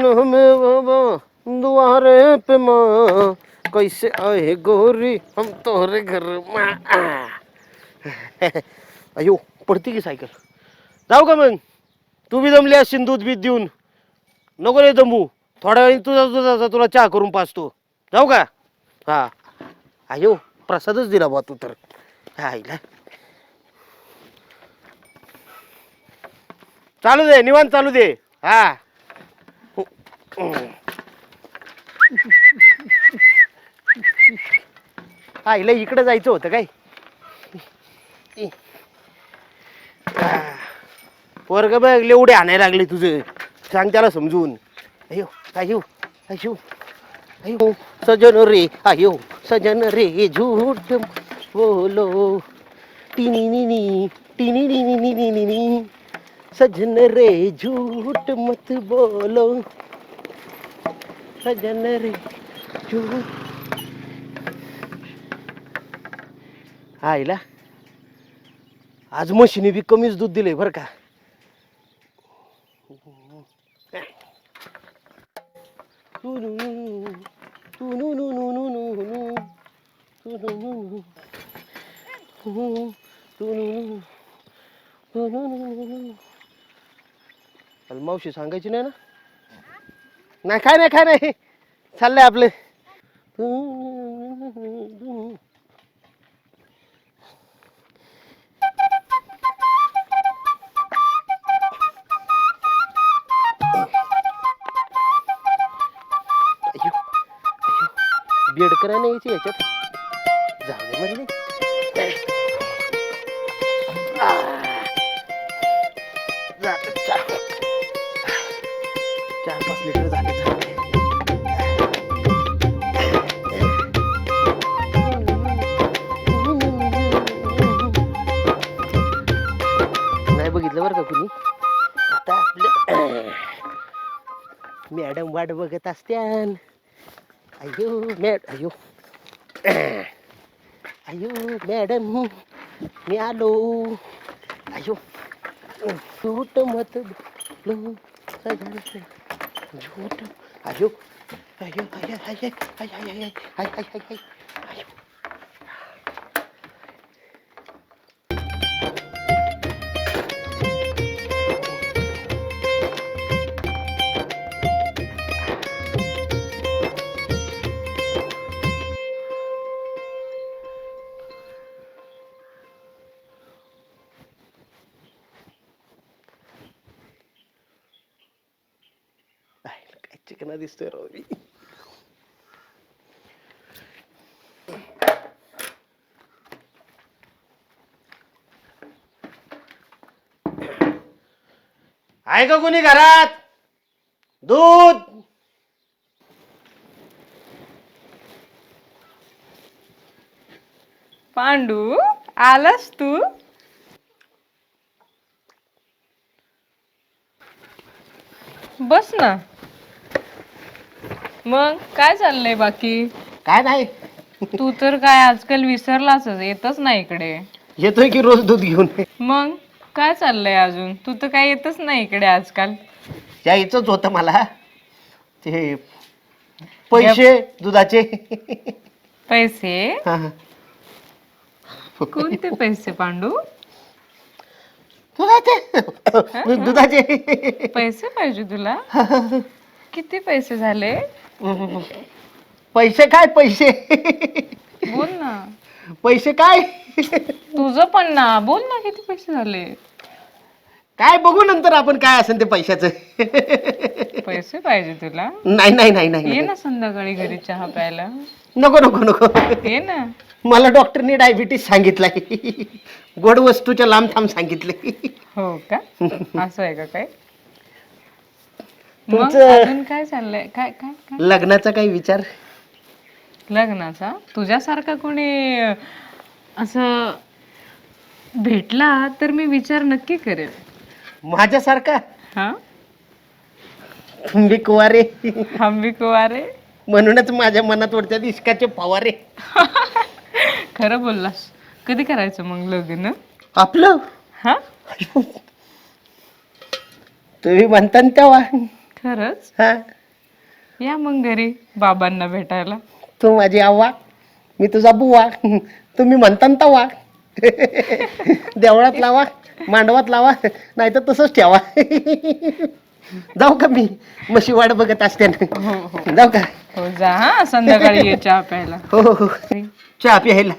सपनों हमें बाबा द्वारे पे माँ। कैसे आए गोरी हम तोरे घर माँ? अयो पडती की सायकल जाऊ का मग। तू बी जमली असशील दूध बीत देऊन। नको रे जमू थोड्या वेळी तुझा तुझा तुला चहा करून पाचतो. जाऊ का? हा. अयो प्रसादच दिला बा तू तर. आईला चालू दे निवांत चालू दे. हा. आईला इकडे जायचं होतं काय? वर्ग बघ एवढे आणायला लागले तुझं. सांग त्याला समजून. अयो अयो अयो अयो सजन रे अयो सजन रे झूठ बोलो. टिनी निनी टिनी निनी निनी निनी सजन रे झूठ मत बोलो. सजन रे झूठ आईला आज म्हशीने बी कमीच दूध दिले बरं का अरे मावशी सांगायची नाही ना नाही काय नाही काय नाही. चाललंय आपले. अयो अयो बेडकरा नाही यायची याच्यात जाऊ दे म्हणजे चार पाच लिटर झाले. वाट बघत असत्यान अयो मॅड अयो अयो मॅडम मी आलो अयो झूट मत झूट अयो अयो अय अय अय अय अय अय चिकना दिसतोय राव मी आहे का कोणी घरात दूध पांडू आलास तू बस ना मग काय चाललंय बाकी? काय नाही. तू तर काय आजकाल विसरलाच येतच नाही इकडे. येतोय की रोज दूध घेऊन? मग काय चाललंय अजून? तू तर काय येतच नाही इकडे आजकाल. यायचंच होतं मला. ते पैसे दुधाचे. पैसे? हा, हा. कोणते पैसे पांडू? दुधाचे. दुधाचे. पैसे पाहिजे तुला? किती पैसे झाले? पैसे काय पैसे? बोल ना. पैसे काय? तुझं पण ना. बोल ना किती पैसे झाले? काय बघू नंतर आपण काय असेल ते पैशाचं. पैसे पाहिजे तुला? नाही नाही नाही नाही ये ना संध्याकाळी घरी चहा प्यायला. नको नको नको. ये ना. मला डॉक्टरनी डायबिटीस सांगितलंय. गोड वस्तूच्या लांब थांब सांगितले हो का? असं आहे का काय? मग तुमचं- अजून काय चाललंय? काय काय काय? लग्नाचा काही विचार? लग्नाचा? तुझ्यासारखा कोणी अं, असं भेटला तर मी विचार नक्की करेल माझ्यासारखा? हा? मी कुवारे. भी कुवारे? म्हणूनच माझ्या मनात वरच्या इश्काचे फवारे खरं बोललास. कधी करायचं मग लग्न? आपलं? हा? तुम्ही म्हणता ना तेव्हा. खरंच? हा. या मग घरी बाबांना भेटायला. तू माझी आव्वा. मी तुझा बुवा. तुम्ही म्हणता ना तवा देवळात लावा मांडवात लावा नाही तर तसंच ठेवा. जाऊ का मी? म्हशी वाट बघत असते हो हो. जाऊ का? हो जा हा संध्याकाळी ये चहा प्यायला. हो हो हो. चहा प्यायला.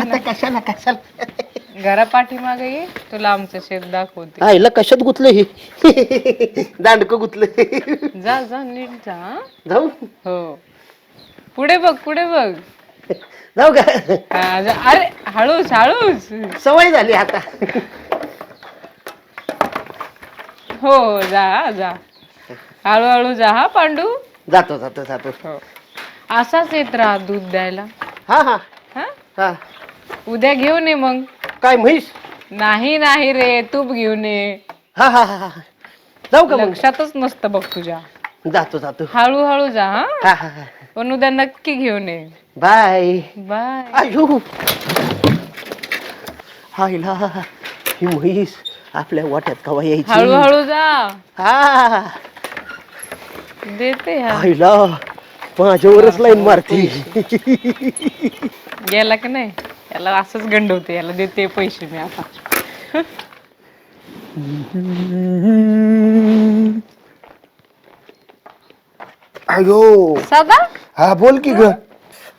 आता कशाला कशाला? घरा पाठीमागे ये तुला आमचं शेत दाखवते. आईला कशात गुतलं हे? दांडकं गुतलं. जा जा नीट जा हा. जाऊ. हो. पुढे बघ पुढे बघ. जाऊ का? हा, जा. अरे हळूच हळूच. सवय झाली आता. हो जा जा. हळूहळू जा हा पांडू? जातो जातो जातो. हो. असाच येत राहा दूध द्यायला. हा हा. हा? हा. उद्या घेऊन ये मग. काय म्हैस? नाही नाही रे तूप घेऊन ये. हा हा हा हा. जाऊ का मग? लक्षातच नसतं बघ तुझ्या. जातो जातो. हळूहळू जा हा. हा हा हा. पण उद्या नक्की घेऊन ये. बाय. बाय. आयो. हायला ही म्हैस आपल्या वाट्यात कवा यायची? हळूहळू जा. हा. देते हा. हायला माझ्यावरच लाईन मारती. गेला की नाही? याला असंच गंडवते याला देते पैसे मी आता. अयो. साधा? हा बोल की ग.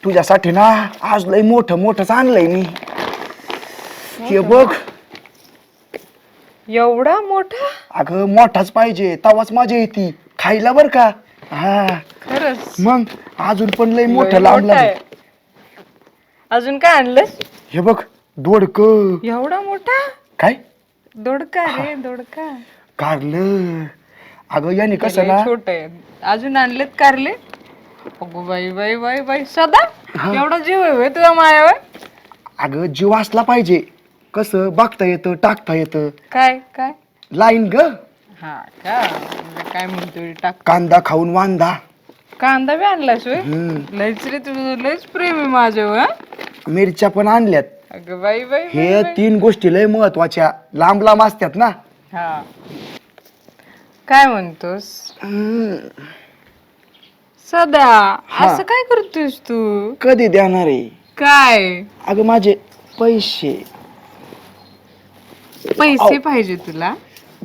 तुझ्यासाठी ना आज लय मोठं मोठंच आणलंय मी. हे बघ. एवढा मोठा? अगं मोठाच पाहिजे तवाच मजा येते. खायला बर का? हा. खरंच? मग अजून पण लय मोठं मोठा. लागेल. अजून काय आणलंस? हे बघ दोडक. एवढा मोठा? काय? दोडका रे दोडका. कारलं. अगं याने कसं ना छोट. आहे अजून आणलेत कारले? अगो बाई बाई बाई बाई. सदा एवढा जीव आहे होय तुझ्या मायावर? अगं जीव असला पाहिजे. कसं बघता येतं टाकता येतं. काय काय? लाईन ग. हा का? काय म्हणतोय टाक. कांदा खाऊन वांदा. कांदा बी आणलास होय हम्म. लयच रे तुझं लयच प्रेम आहे माझ्यावर हा? मिरच्या पण आणल्यात. अगं बाई बाई बाई, हे. तीन गोष्टी लय महत्त्वाच्या. लांब लांब असतात ना. हा. काय म्हणतोस? सदा असं काय करतोस तू? कधी देणार आहे? काय? अगं माझे पैसे. पैसे पाहिजे तुला?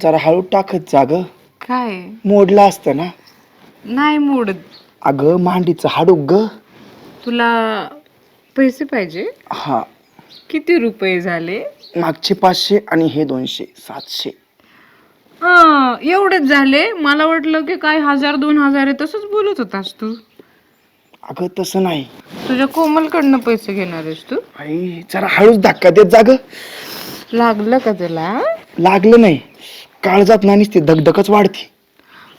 जरा हळू टाकत जा ग. काय? मोडलं असतं ना. नाही मोडत. अगं मांडीचं हाडूक ग. तुला पैसे पाहिजे? हा. किती रुपये झाले? मागचे पाचशे आणि हे दोनशे सातशे. हा, एवढेच झाले? मला वाटलं की काय हजार दोन हजार आहे तसंच बोलत होतास तू. अगं तसं नाही. तुझ्या कोमलकडनं पैसे घेणार आहेस तू? आई जरा हळूच धक्का देत जा ग. लागलं का तुला लागलं नाही. काळजात ना नुसती धगधगच वाढते.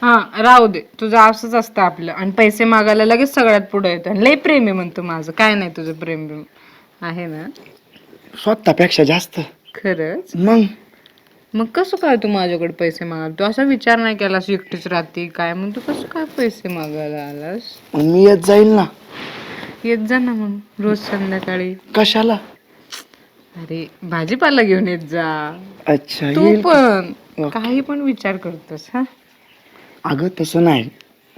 हा राहू दे. तुझं असंच असतं आपलं. आणि पैसे मागायला लगेच सगळ्यात पुढे येतं. आणि लय प्रेम आहे म्हणतो माझं. काय नाही तुझं प्रेम बिम. आहे ना? स्वतःपेक्षा जास्त. खरंच? मग? मग कसं काय तू माझ्याकडे पैसे मागाल तू असा विचार नाही केलास एकटीच राहते काय? मग तू कसं काय पैसे मागायला आलास? मग मी येत जाईल ना. येत जा ना मग रोज संध्याकाळी. कशाला? अरे भाजीपाला घेऊन येत जा. अच्छा तू येईल पण. काही पण विचार करतोस हा? अगं तसं नाही.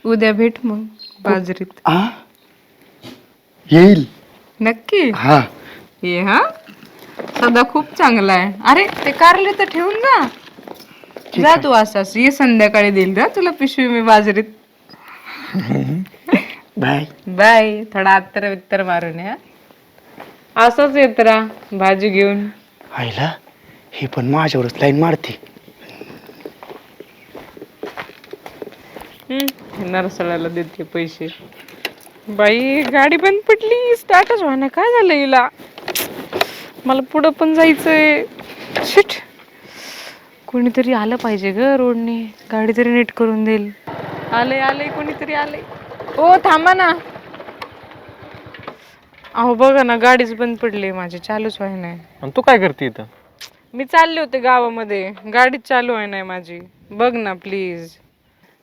उद्या भेट मग बाजरीत. आ? येईल. नक्की? हा. ये हा? सदा खूप चांगला आहे. अरे ते कारले तर ठेवून जा. जा तू असाच. ये संध्याकाळी देईल. जा तुला पिशवी मी बाजरीत. बाय. बाय. थोडा अत्तर वित्तर मारून या असंच येत राहा भाजी घेऊन. आईला हे पण माझ्यावरच लाईन मारते. हम्म, नरसळाला देते पैसे. बाई गाडी बंद पडली स्टार्टच व्हायला काय झालं हिला? मला पुढं पण जायचंय. शिट. कोणीतरी आलं पाहिजे ग रोडने. गाडी तरी नीट करून देईल. आले आले कोणीतरी आले. ओ थांबा ना. अहो बघा ना गाडीच बंद पडली माझी. चालूच व्हाय नाही आणि तू काय करते इथं? मी चालले होते गावामध्ये. गाडीच चालू आहे नाही माझी. बघ ना प्लीज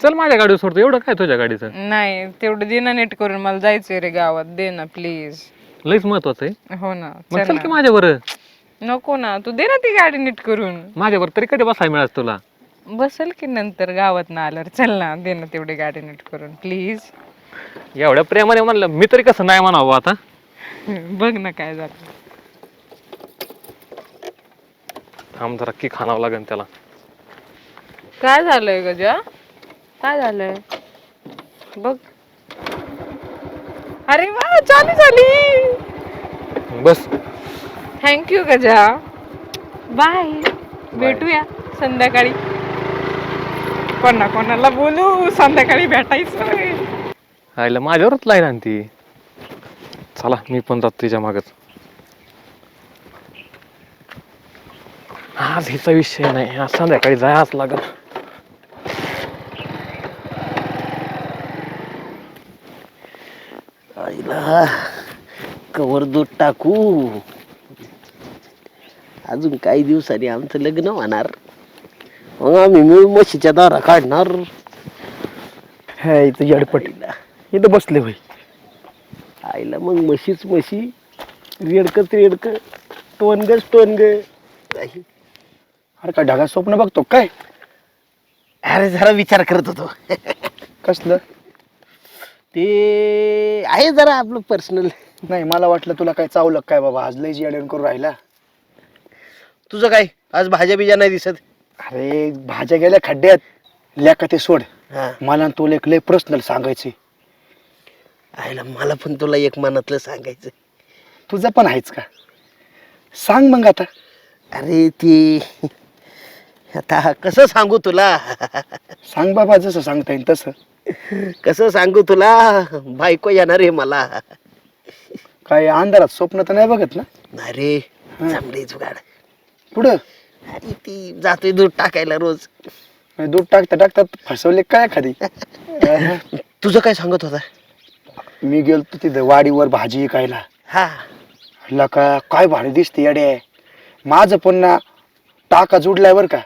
चल माझ्या गाडीवर सोडतो. एवढं काय तुझ्या गाडीचं? नाही तेवढं दे ना नीट करून. मला जायचंय रे गावात. दे ना प्लीज लईच महत्वाचं आहे. हो ना. मग चल चल ना. की माझ्यावर नको ना. तू दे ना ती गाडी नीट करून. माझ्यावर तरी कधी बसायला मिळास तुला? बसल की नंतर गावात ना आल्यावर. चल ना दे ना तेवढी गाडी नीट करून प्लीज एवढ्या प्रेमाने म्हणलं मी तरी कसं नाही म्हणावं आता. बघ ना काय झालं. थांब जरा की खाणावं लागेल त्याला. काय झालंय गजा? काय झालंय? बघ. अरे वा चालू झाली. बस. थँक्यू गजा. बाय भेटूया संध्याकाळी. कोणा कोणाला बोलू संध्याकाळी भेटायचं. आईला माझ्यावरच लाईन आणि ती चला मी पण जातो तिच्या मागच. आज हिचा विषय नाही आज संध्याकाळी जायच लागल. आईला कवर दूध टाकू. अजून काही दिवसांनी आमचं लग्न होणार. मग आम्ही मिळून म्हशीच्या दारा काढणार. हे इथं येडपट. इथं बसले होय आईला मग म्हशीच म्हशी. रेडकच रेडक. टोनगच टोनग. अरे काय ढगा स्वप्न बघतो काय? अरे जरा विचार करत होतो. कसलं? ते आहे जरा आपलं पर्सनल नाही मला वाटलं तुला काय चावलं काय बाबा? आज लय येड्यान करून राहिला. तुझं काय? आज भाज्या बिज्या नाही दिसत? अरे भाज्या गेल्या खड्ड्यात. लेका ते सोड. हा. मला न तुला एक लय पर्सनल सांगायचे आईला मला पण तुला एक मनातलं सांगायचं तुझं पण आहेच का? सांग मग आता. अरे ती आता कसं सांगू तुला? सांग बाबा जसं सांगता येईल तसं. कसं सांगू तुला? बायको येणार आहे मला. काय अंधारात स्वप्न तर नाही बघत ना? नाही रे चांगली जुगाड. पुढं? अरे ती जातोय दूध टाकायला रोज. दूध टाकता टाकता फसवले काय एखादी? तुझं काय सांगत होता? मी गेलतो तिथं वाडीवर भाजी विकायला. हा. म्हणलं का काय भारी दिसते येडे माझं पण ना टाका जुडलाय बर का.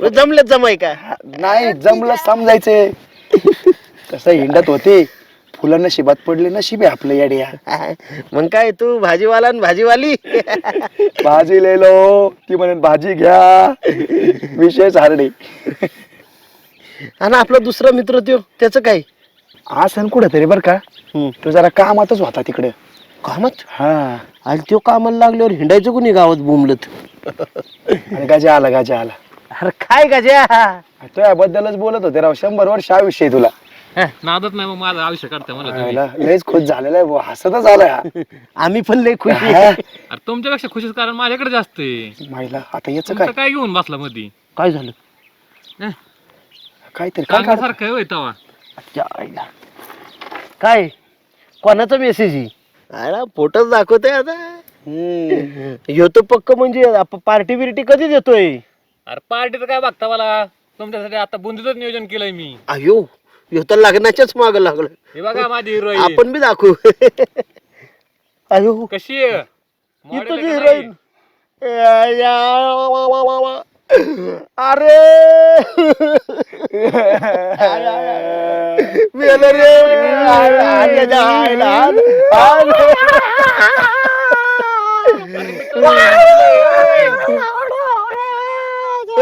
जमलं जमाय का? नाही जमलं समजायचे तसं हिंडत होते? फुलं नशिबात पडले नशीब आहे आपलं येड्या. मग काय तू भाजीवाला आणि भाजीवाली? भाजी लिहिलो ती म्हणे भाजी घ्या. विशेष हारडे आणि आपला दुसरा मित्र त्यो त्याचं काय? असं कुठं तरी बर का. तो जरा कामातच होता तिकडे. कामात? हा. आणि त्यो कामाला लागल्यावर हिंडायचं कोणी गावात बोंबलत? आणि गाजा आला गाजा आला. अरे काय गाज्या तो याबद्दलच बोलत होते राव शंभर वर्ष आयुष्य आहे तुला. नादत नाही मग माझं आयुष्य काढतं मला तुम्ही. आयला, लयच खुश झालेला आहे बुवा, हसतच आलाय हा. आम्ही पण लय खुशी हा. अरे तुमच्यापेक्षा खुशीच कारण माझ्याकडे जास्त आहे. माहिला आता याच तुमचं काय? काय घेऊन बसला मधी? काय झालं? काहीतरी काय काढ आहे होय तवा. अच्छा, आईला. काय? कोणाचा मेसेज ही अरे फोटोच दाखवतोय आता. हम्म. ह्यो तो पक्क म्हणजे पार्टी बिर्टी कधी देतोय? अरे पार्टीचं काय बघता मला? तुमच्यासाठी आता बुंदीच नियोजन केलंय मी. अयो ह्यो तर लग्नाच्याच माग लागलं हे बघा माझी हिरोईन आपण बी दाखवू. अयो. कशी आहे? इथं Model आहे का हिरोईन? अरे. मेलं रे. ए,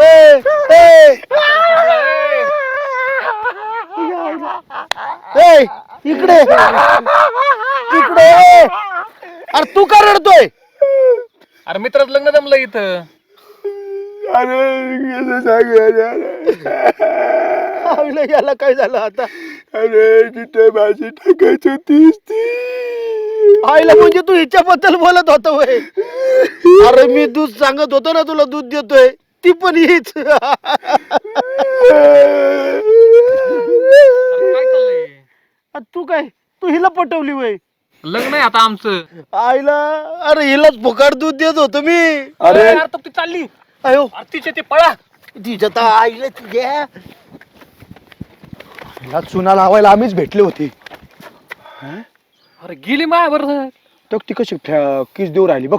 ए, ए. ए, इकडे. इकडे अरे तू का रडतोय? अरे मित्राचं लग्न जमलं इथं. अरे कसं सांगू याला. काय झालं आता? अरे तिथे भाजी टाकायची होतीस ती. आईला म्हणजे तू हिच्याबद्दल बोलत होता वय. अरे मी दूध सांगत होतो ना तुला दूध देतोय. ती पण हीच. काय चाललंय? तू काय? तू हिला पटवली वय. लग्न आहे आता आमचं. आईला अरे हिलाच फुकाट दूध देत होतो मी. अरे यार, तर ती चालली. अयो. तिचे ते पळा. तिच्या तर आईला तुझ्या. हिला चुना लावायला आम्हीच भेटले होते. अरे गेली माया बरं तो ती कशी फॅ- किस देऊ राहिली बघ.